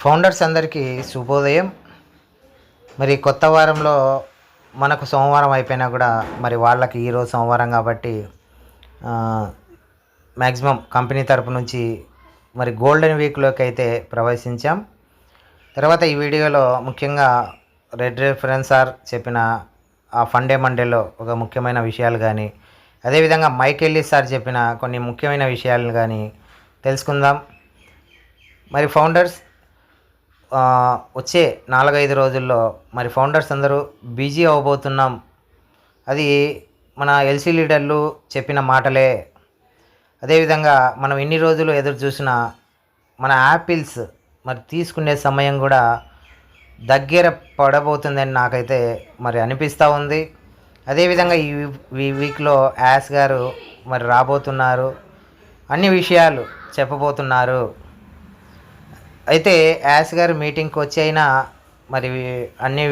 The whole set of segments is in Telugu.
ఫౌండర్స్ అందరికీ శుభోదయం. మరి కొత్త వారంలో మనకు సోమవారం అయిపోయినా కూడా మరి వాళ్ళకి ఈరోజు సోమవారం కాబట్టి మ్యాక్సిమం కంపెనీ తరపు నుంచి మరి గోల్డెన్ వీక్లోకి అయితే ప్రవేశించాం. తర్వాత ఈ వీడియోలో ముఖ్యంగా రెడ్ రెఫరెన్స్ సార్ చెప్పిన ఆ ఫండే మండేలో ఒక ముఖ్యమైన విషయాలు కానీ అదేవిధంగా మైకెల్లి సార్ చెప్పిన కొన్ని ముఖ్యమైన విషయాలను కానీ తెలుసుకుందాం. మరి ఫౌండర్స్ వచ్చే నాలుగైదు రోజుల్లో మరి ఫౌండర్స్ అందరూ బిజీ అవ్వబోతున్నాం అది మన ఎల్సీ లీడర్లు చెప్పిన మాటలే. అదేవిధంగా మనం ఎన్ని రోజులు ఎదురు చూసినా మన యాపిల్స్ మరి తీసుకునే సమయం కూడా దగ్గర పడబోతుందని నాకైతే మరి అనిపిస్తూ ఉంది. అదేవిధంగా ఈ ఈ వీక్లో యాస్ గారు మరి రాబోతున్నారు. అన్ని విషయాలు చెప్పబోతున్నారు. అయితే యాస్ గారు మీటింగ్కి వచ్చి అయినా మరి అన్ని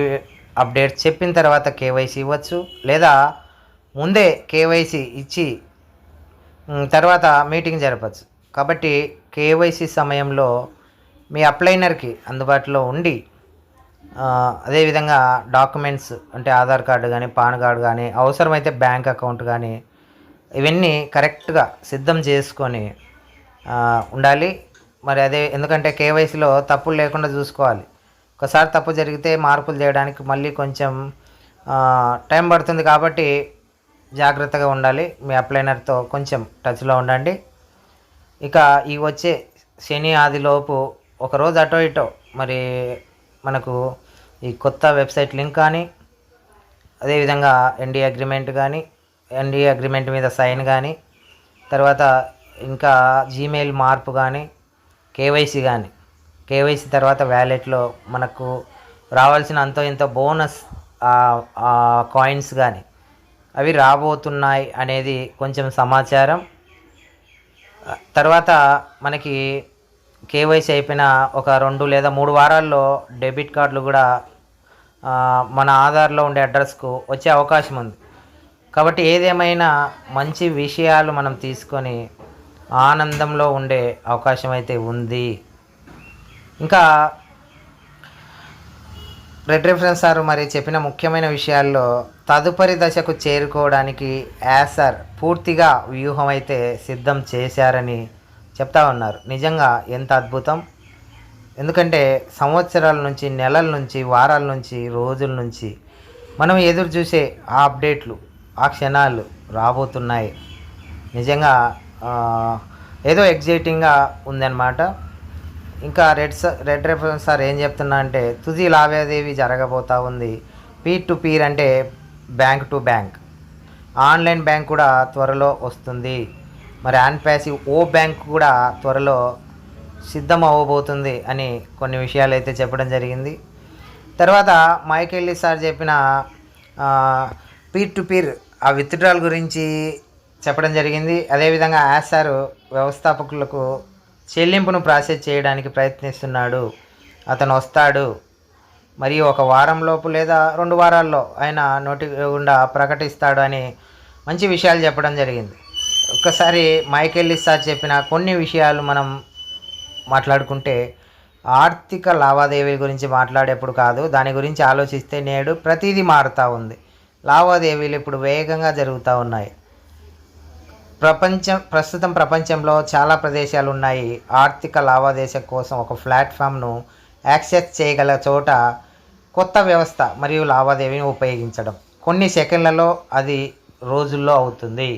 అప్డేట్స్ చెప్పిన తర్వాత కేవైసీ ఇవ్వచ్చు. లేదా ముందే కేవైసీ ఇచ్చి తర్వాత మీటింగ్ జరపచ్చు. కాబట్టి కేవైసీ సమయంలో మీ అప్లైనర్కి అందుబాటులో ఉండి అదేవిధంగా డాక్యుమెంట్స్ అంటే ఆధార్ కార్డు కానీ పాన్ కార్డు కానీ అవసరమైతే బ్యాంక్ అకౌంట్ కానీ ఇవన్నీ కరెక్ట్గా సిద్ధం చేసుకొని ఉండాలి. మరి అదే ఎందుకంటే కేవైసీలో తప్పులు లేకుండా చూసుకోవాలి. ఒకసారి తప్పు జరిగితే మార్పులు చేయడానికి మళ్ళీ కొంచెం టైం పడుతుంది కాబట్టి జాగ్రత్తగా ఉండాలి. మీ అప్లైనర్తో కొంచెం టచ్లో ఉండండి. ఇక ఈ వచ్చే శని ఆదిలోపు ఒకరోజు అటో ఇటో మరి మనకు ఈ కొత్త వెబ్సైట్ లింక్ కానీ అదేవిధంగా ఎన్డీ అగ్రిమెంట్ కానీ ఎన్డీ అగ్రిమెంట్ మీద సైన్ కానీ తర్వాత ఇంకా జీమెయిల్ మార్పు కానీ కేవైసీ కానీ కేవైసీ తర్వాత వ్యాలెట్లో మనకు రావాల్సిన అంతో ఇంత బోనస్ కాయిన్స్ కానీ అవి రాబోతున్నాయి అనేది కొంచెం సమాచారం. తర్వాత మనకి కేవైసీ అయిపోయిన ఒక రెండు లేదా మూడు వారాల్లో డెబిట్ కార్డులు కూడా మన ఆధార్లో ఉండే అడ్రస్కు వచ్చే అవకాశం ఉంది. కాబట్టి ఏదేమైనా మంచి విషయాలు మనం తీసుకొని ఆనందంలో ఉండే అవకాశం అయితే ఉంది. ఇంకా రెడ్ రిఫరెన్స్ సార్ మరి చెప్పిన ముఖ్యమైన విషయాల్లో తదుపరి దశకు చేరుకోవడానికి యాసర్ పూర్తిగా వ్యూహం అయితే సిద్ధం చేశారని చెప్తా ఉన్నారు. నిజంగా ఎంత అద్భుతం! ఎందుకంటే సంవత్సరాల నుంచి నెలల నుంచి వారాల నుంచి రోజుల నుంచి మనం ఎదురు చూసే ఆ అప్డేట్లు ఆ క్షణాలు రాబోతున్నాయి. నిజంగా ఏదో ఎగ్జైటింగ్గా ఉందన్నమాట. ఇంకా red sir red reference sir ఏం చెప్తున్నా అంటే తుది లావాదేవీ జరగబోతా ఉంది. పీర్ టు పీర్ అంటే bank to bank. Online bank కూడా త్వరలో వస్తుంది. మరి ఆన్ ప్యాసివ్ ఓ బ్యాంక్ కూడా త్వరలో సిద్ధం అవ్వబోతుంది అని కొన్ని విషయాలు అయితే చెప్పడం జరిగింది. తర్వాత మైకెళ్ళి సార్ చెప్పిన పీర్ టు పీర్ ఆ విత్డ్రాల్ గురించి చెప్పడం జరిగింది. అదేవిధంగా యాసార్ సార్ వ్యవస్థాపకులకు చెల్లింపును ప్రాసెస్ చేయడానికి ప్రయత్నిస్తున్నాడు. అతను వస్తాడు. మరియు ఒక వారం లోపు లేదా రెండు వారాల్లో ఆయన నోటి గుండా ప్రకటిస్తాడు అని మంచి విషయాలు చెప్పడం జరిగింది. ఒక్కసారి మైకెల్లి సార్ చెప్పిన కొన్ని విషయాలు మనం మాట్లాడుకుంటే ఆర్థిక లావాదేవీల గురించి మాట్లాడేప్పుడు కాదు దాని గురించి ఆలోచిస్తే నేడు ప్రతిదీ మారుతూ ఉంది. లావాదేవీలు ఇప్పుడు వేగంగా జరుగుతూ ఉన్నాయి. ప్రపంచం ప్రస్తుతం ప్రపంచంలో చాలా ప్రదేశాలు ఉన్నాయి ఆర్థిక లావాదేశ కోసం ఒక ప్లాట్ఫామ్ను యాక్సెస్ చేయగల చోట కొత్త వ్యవస్థ మరియు లావాదేవీని ఉపయోగించడం. కొన్ని సెకండ్లలో అది రోజుల్లో అవుతుంది.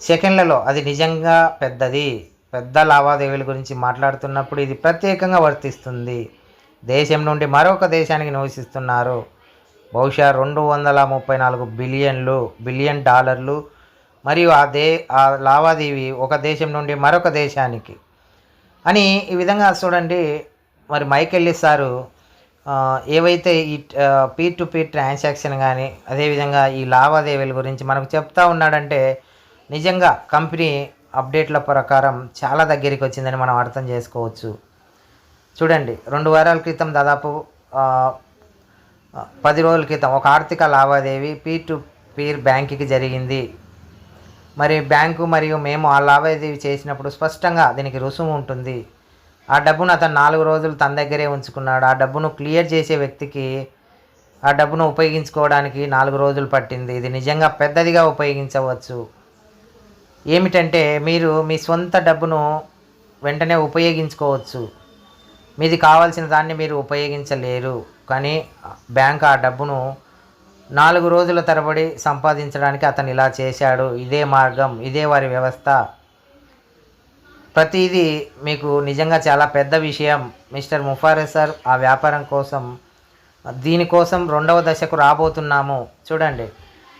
సెకండ్లలో అది నిజంగా పెద్దది. పెద్ద లావాదేవీల గురించి మాట్లాడుతున్నప్పుడు ఇది ప్రత్యేకంగా వర్తిస్తుంది. దేశం నుండి మరొక దేశానికి నివసిస్తున్నారు. బహుశా రెండు వందల ముప్పై నాలుగు బిలియన్లు బిలియన్ డాలర్లు మరియు ఆ దే ఆ లావాదేవీ ఒక దేశం నుండి మరొక దేశానికి. అని ఈ విధంగా చూడండి మరి మైకెళ్ళి సారు ఏవైతే ఈ పీర్ టు పీర్ ట్రాన్సాక్షన్ కానీ అదేవిధంగా ఈ లావాదేవీల గురించి మనకు చెప్తా ఉన్నాడంటే నిజంగా కంపెనీ అప్డేట్ల ప్రకారం చాలా దగ్గరికి వచ్చిందని మనం అర్థం చేసుకోవచ్చు. చూడండి రెండు వారాల క్రితం దాదాపు పది రోజుల క్రితం ఒక ఆర్థిక లావాదేవీ పీర్ టు పీర్ బ్యాంకుకి జరిగింది. మరి బ్యాంకు మరియు మేము ఆ లావాదేవీ చేసినప్పుడు స్పష్టంగా దీనికి రుసుము ఉంటుంది. ఆ డబ్బును అతను నాలుగు రోజులు తన దగ్గరే ఉంచుకున్నాడు. ఆ డబ్బును క్లియర్ చేసే వ్యక్తికి ఆ డబ్బును ఉపయోగించుకోవడానికి నాలుగు రోజులు పట్టింది. ఇది నిజంగా పెద్దదిగా ఉపయోగించవచ్చు. ఏమిటంటే మీరు మీ సొంత డబ్బును వెంటనే ఉపయోగించుకోవచ్చు. మీది కావాల్సిన దాన్ని మీరు ఉపయోగించలేరు. కానీ బ్యాంక్ ఆ డబ్బును నాలుగు రోజుల తరబడి సంపాదించడానికి అతను ఇలా చేశాడు. ఇదే మార్గం ఇదే వారి వ్యవస్థ. ప్రతిదీ మీకు నిజంగా చాలా పెద్ద విషయం. మిస్టర్ ముఫారెస్ సార్ ఆ వ్యాపారం కోసం దీనికోసం రెండవ దశకు రాబోతున్నాము. చూడండి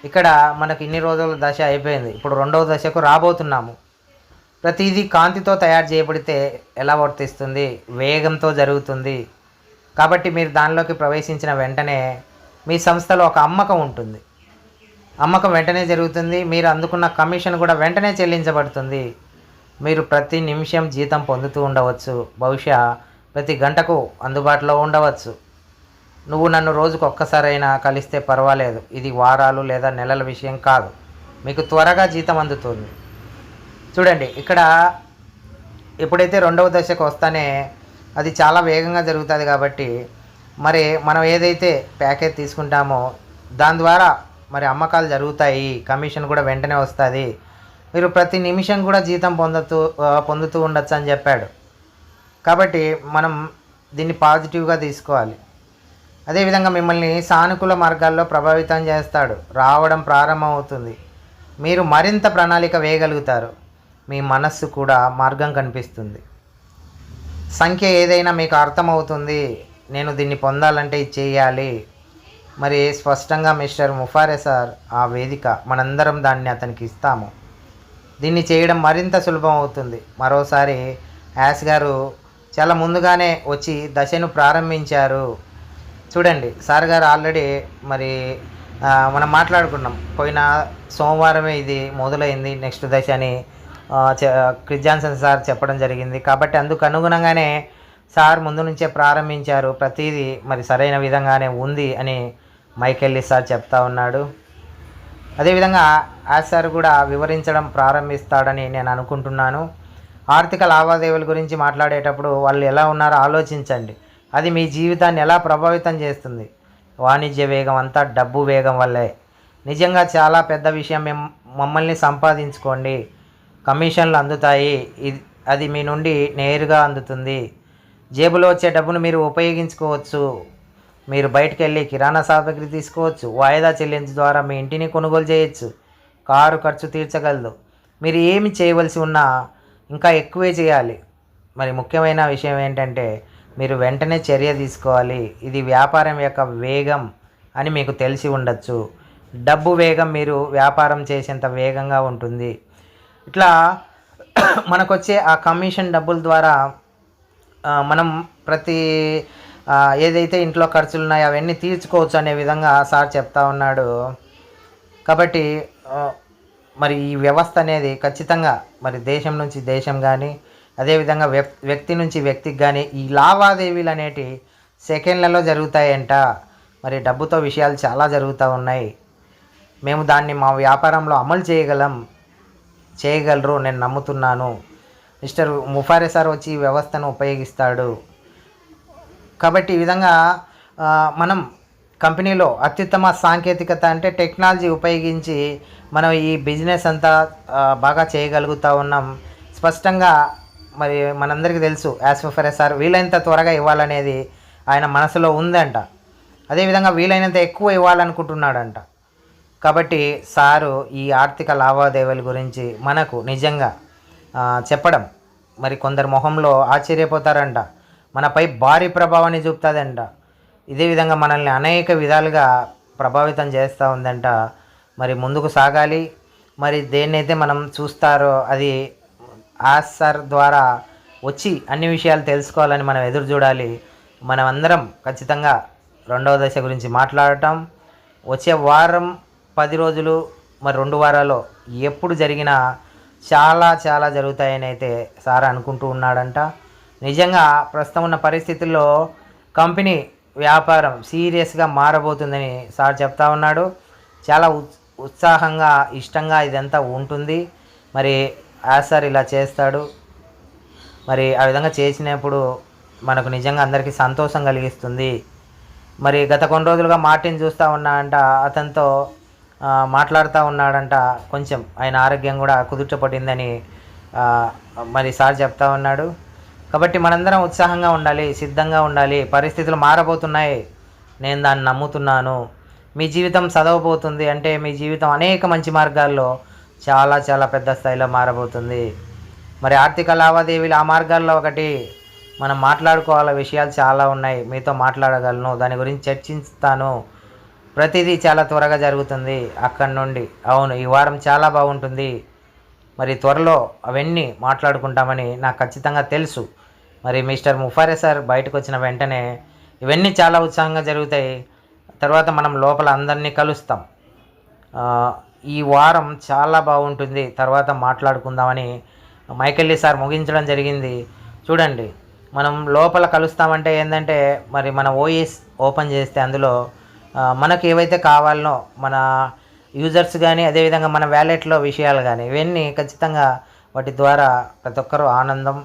ఇక్కడ మనకు ఇన్ని రోజుల దశ అయిపోయింది. ఇప్పుడు రెండవ దశకు రాబోతున్నాము. ప్రతిదీ కాంతితో తయారు చేయబడితే ఎలా వర్తిస్తుంది? వేగంతో జరుగుతుంది. కాబట్టి మీరు దానిలోకి ప్రవేశించిన వెంటనే మీ సంస్థలో ఒక అమ్మకం ఉంటుంది. అమ్మకం వెంటనే జరుగుతుంది. మీరు అందుకున్న కమిషన్ కూడా వెంటనే చెల్లించబడుతుంది. మీరు ప్రతి నిమిషం జీతం పొందుతూ ఉండవచ్చు. బహుశా ప్రతి గంటకు అందుబాటులో ఉండవచ్చు. నువ్వు నన్ను రోజుకు ఒక్కసారైనా కలిస్తే పర్వాలేదు. ఇది వారాలు లేదా నెలల విషయం కాదు. మీకు త్వరగా జీతం అందుతుంది. చూడండి ఇక్కడ ఎప్పుడైతే రెండవ దశకు వస్తానే అది చాలా వేగంగా జరుగుతుంది కాబట్టి మరి మనం ఏదైతే ప్యాకేజ్ తీసుకుంటామో దాని ద్వారా మరి అమ్మకాలు జరుగుతాయి కమిషన్ కూడా వెంటనే వస్తుంది. మీరు ప్రతి నిమిషం కూడా జీతం పొందుతూ పొందుతూ ఉండొచ్చు అని చెప్పాడు. కాబట్టి మనం దీన్ని పాజిటివ్గా తీసుకోవాలి. అదేవిధంగా మిమ్మల్ని సానుకూల మార్గాల్లో ప్రభావితం చేస్తాడు. రావడం ప్రారంభమవుతుంది. మీరు మరింత ప్రణాళిక వేయగలుగుతారు. మీ మనస్సు కూడా మార్గం కనిపిస్తుంది. సంఖ్య ఏదైనా మీకు అర్థమవుతుంది. నేను దీన్ని పొందాలంటే ఇది చేయాలి. మరి స్పష్టంగా మిస్టర్ ముఫారే సార్ ఆ వేదిక మనందరం దాన్ని అతనికి ఇస్తాము. దీన్ని చేయడం మరింత సులభం అవుతుంది. మరోసారి యాస్ గారు చాలా ముందుగానే వచ్చి దశను ప్రారంభించారు. చూడండి సార్ గారు ఆల్రెడీ మరి మనం మాట్లాడుకున్నాం. పోయిన సోమవారమే ఇది మొదలైంది నెక్స్ట్ దశ అని ఆ, జాన్సన్ సార్ చెప్పడం జరిగింది. కాబట్టి అందుకు అనుగుణంగానే సార్ ముందు నుంచే ప్రారంభించారు. ప్రతిదీ మరి సరైన విధంగానే ఉంది అని మైకెల్లి సార్ చెప్తా ఉన్నాడు. అదేవిధంగా యాజ్ సార్ కూడా వివరించడం ప్రారంభిస్తాడని నేను అనుకుంటున్నాను. ఆర్థిక లావాదేవీల గురించి మాట్లాడేటప్పుడు వాళ్ళు ఎలా ఉన్నారో ఆలోచించండి. అది మీ జీవితాన్ని ఎలా ప్రభావితం చేస్తుంది? వాణిజ్య వేగం అంతా డబ్బు వేగం వల్లే. నిజంగా చాలా పెద్ద విషయం మేము మమ్మల్ని సంపాదించుకోండి. కమిషన్లు అందుతాయి. ఇది అది మీ నుండి నేరుగా అందుతుంది. జేబులో వచ్చే డబ్బును మీరు ఉపయోగించుకోవచ్చు. మీరు బయటకు వెళ్ళి కిరాణా సామాగ్రి తీసుకోవచ్చు. వాయిదా చెల్లించు ద్వారా మీ ఇంటిని కొనుగోలు చేయొచ్చు. కారు ఖర్చు తీర్చగలదు. మీరు ఏమి చేయవలసి ఉన్నా ఇంకా ఎక్కువే చేయాలి. మరి ముఖ్యమైన విషయం ఏంటంటే మీరు వెంటనే చర్య తీసుకోవాలి. ఇది వ్యాపారం యొక్క వేగం అని మీకు తెలిసి ఉండొచ్చు. డబ్బు వేగం మీరు వ్యాపారం చేసేంత వేగంగా ఉంటుంది. ఇట్లా మనకొచ్చే ఆ కమిషన్ డబ్బుల ద్వారా మనం ప్రతి ఏదైతే ఇంట్లో ఖర్చులు ఉన్నాయో అవన్నీ తీర్చుకోవచ్చు అనే విధంగా సార్ చెప్తా ఉన్నాడు. కాబట్టి మరి ఈ వ్యవస్థ అనేది ఖచ్చితంగా మరి దేశం నుంచి దేశం కానీ అదేవిధంగా వ్యక్తి నుంచి వ్యక్తికి కానీ ఈ లావాదేవీలు అనేటి సెకండ్లలో జరుగుతాయంట. మరి డబ్బుతో విషయాలు చాలా జరుగుతూ ఉన్నాయి. మేము దాన్ని మా వ్యాపారంలో అమలు చేయగలం చేయగలరు నేను నమ్ముతున్నాను. మిస్టర్ ముఫారే సార్ వచ్చి ఈ వ్యవస్థను ఉపయోగిస్తాడు. కాబట్టి ఈ విధంగా మనం కంపెనీలో అత్యుత్తమ సాంకేతికత అంటే టెక్నాలజీ ఉపయోగించి మనం ఈ బిజినెస్ అంతా బాగా చేయగలుగుతూ ఉన్నాం. స్పష్టంగా మరి మనందరికీ తెలుసు యాస్ఫరే సార్ వీలైనంత త్వరగా ఇవ్వాలనేది ఆయన మనసులో ఉందంట. అదేవిధంగా వీలైనంత ఎక్కువ ఇవ్వాలనుకుంటున్నాడంట. కాబట్టి సారు ఈ ఆర్థిక లావాదేవీల గురించి మనకు నిజంగా చెప్పడం. మరి కొందరు మొహంలో ఆశ్చర్యపోతారంట. మనపై భారీ ప్రభావాన్ని చూపుతుందంట. ఇదే విధంగా మనల్ని అనేక విధాలుగా ప్రభావితం చేస్తూ ఉందంట. మరి ముందుకు సాగాలి. మరి దేన్నైతే మనం చూస్తారో అది ఆసర్ ద్వారా వచ్చి అన్ని విషయాలు తెలుసుకోవాలని మనం ఎదురు చూడాలి. మనం అందరం ఖచ్చితంగా రెండవ దశ గురించి మాట్లాడటం. వచ్చే వారం పది రోజులు మరి రెండు వారాల్లో ఎప్పుడు జరిగినా చాలా చాలా జరుగుతాయని అయితే సార్ అనుకుంటూ ఉన్నాడంట. నిజంగా ప్రస్తుతం ఉన్న పరిస్థితుల్లో కంపెనీ వ్యాపారం సీరియస్గా మారబోతుందని సార్ చెప్తా ఉన్నాడు. చాలా ఉత్- ఉత్సాహంగా ఇష్టంగా ఇదంతా ఉంటుంది. మరి ఆ సార్ ఇలా చేస్తాడు. మరి ఆ విధంగా చేసినప్పుడు మనకు నిజంగా అందరికీ సంతోషం కలిగిస్తుంది. మరి గత కొన్ని రోజులుగా మార్టిన్ చూస్తూ ఉన్నా అంట అతనితో మాట్లాడుతూ ఉన్నాడంట కొంచెం. ఆయన ఆరోగ్యం కూడా కుదుట మరి సార్ చెప్తా ఉన్నాడు. కాబట్టి మనందరం ఉత్సాహంగా ఉండాలి సిద్ధంగా ఉండాలి. పరిస్థితులు మారబోతున్నాయి. నేను దాన్ని నమ్ముతున్నాను. మీ జీవితం చదవబోతుంది అంటే మీ జీవితం అనేక మంచి మార్గాల్లో చాలా చాలా పెద్ద స్థాయిలో మారబోతుంది. మరి ఆర్థిక లావాదేవీలు ఆ మార్గాల్లో ఒకటి. మనం మాట్లాడుకోవాల విషయాలు చాలా ఉన్నాయి. మీతో మాట్లాడగలను. దాని గురించి చర్చిస్తాను. ప్రతిదీ చాలా త్వరగా జరుగుతుంది అక్కడి నుండి. అవును ఈ వారం చాలా బాగుంటుంది. మరి త్వరలో అవన్నీ మాట్లాడుకుంటామని నాకు ఖచ్చితంగా తెలుసు. మరి మిస్టర్ ముఫారే సార్ బయటకు వచ్చిన వెంటనే ఇవన్నీ చాలా ఉత్సాహంగా జరుగుతాయి. తర్వాత మనం లోపల అందరినీ కలుస్తాం. ఈ వారం చాలా బాగుంటుంది. తర్వాత మాట్లాడుకుందామని మైకెళ్ళి సార్ ముగించడం జరిగింది. చూడండి మనం లోపల కలుస్తామంటే ఏంటంటే మరి మన ఓఎస్ ఓపెన్ చేస్తే అందులో మనకు ఏవైతే కావాలనో మన యూజర్స్ కానీ అదేవిధంగా మన వ్యాలెట్లో విషయాలు కానీ ఇవన్నీ ఖచ్చితంగా వాటి ద్వారా ప్రతి ఒక్కరూ ఆనందం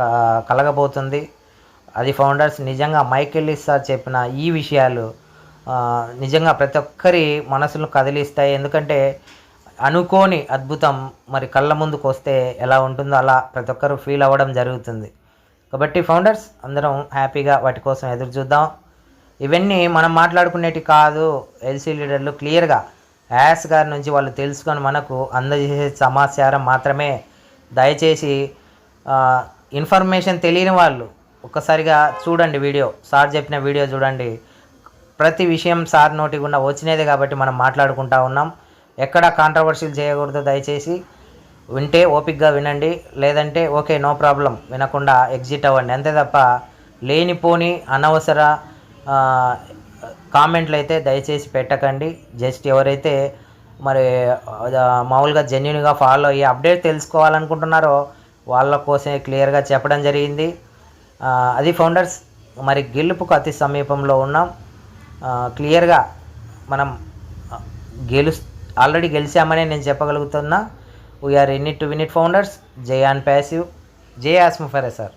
క- కలగబోతుంది. అది ఫౌండర్స్ నిజంగా మైకెల్లి సార్ చెప్పిన ఈ విషయాలు నిజంగా ప్రతి ఒక్కరి మనసును కదిలిస్తాయి. ఎందుకంటే అనుకోని అద్భుతం మరి కళ్ళ ముందుకు వస్తే ఎలా ఉంటుందో అలా ప్రతి ఒక్కరు ఫీల్ అవ్వడం జరుగుతుంది. కాబట్టి ఫౌండర్స్ అందరం హ్యాపీగా వాటి కోసం ఎదురు చూద్దాం. ఇవన్నీ మనం మాట్లాడుకునేటి కాదు ఎల్సీ లీడర్లు క్లియర్గా. యాస్ గారి నుంచి వాళ్ళు తెలుసుకొని మనకు అందజేసే సమాచారం మాత్రమే. దయచేసి ఇన్ఫర్మేషన్ తెలియని వాళ్ళు ఒక్కసారిగా చూడండి వీడియో. సార్ చెప్పిన వీడియో చూడండి. ప్రతి విషయం సార్ నోటి గుండా వచ్చినదే కాబట్టి మనం మాట్లాడుకుంటా ఉన్నాం. ఎక్కడ కాంట్రవర్సీలు చేయకూడదు దయచేసి. వింటే ఓపిక్గా వినండి. లేదంటే ఓకే నో ప్రాబ్లం. వినకుండా ఎగ్జిట్ అవ్వండి. అంతే తప్ప లేనిపోని అనవసర కామెంట్లు అయితే దయచేసి పెట్టకండి. జస్ట్ ఎవరైతే మరి మామూలుగా జెన్యున్గా ఫాలో అయ్యి అప్డేట్ తెలుసుకోవాలనుకుంటున్నారో వాళ్ళ కోసమే క్లియర్గా చెప్పడం జరిగింది. అది ఫౌండర్స్ మరి గెలుపుకు అతి సమీపంలో ఉన్నాం. క్లియర్గా మనం గెలు ఆల్రెడీ గెలిచామనే నేను చెప్పగలుగుతున్నా. We're in it to win it founders జై ఆన్ ప్యాసివ్ జై ఆస్మఫరే సార్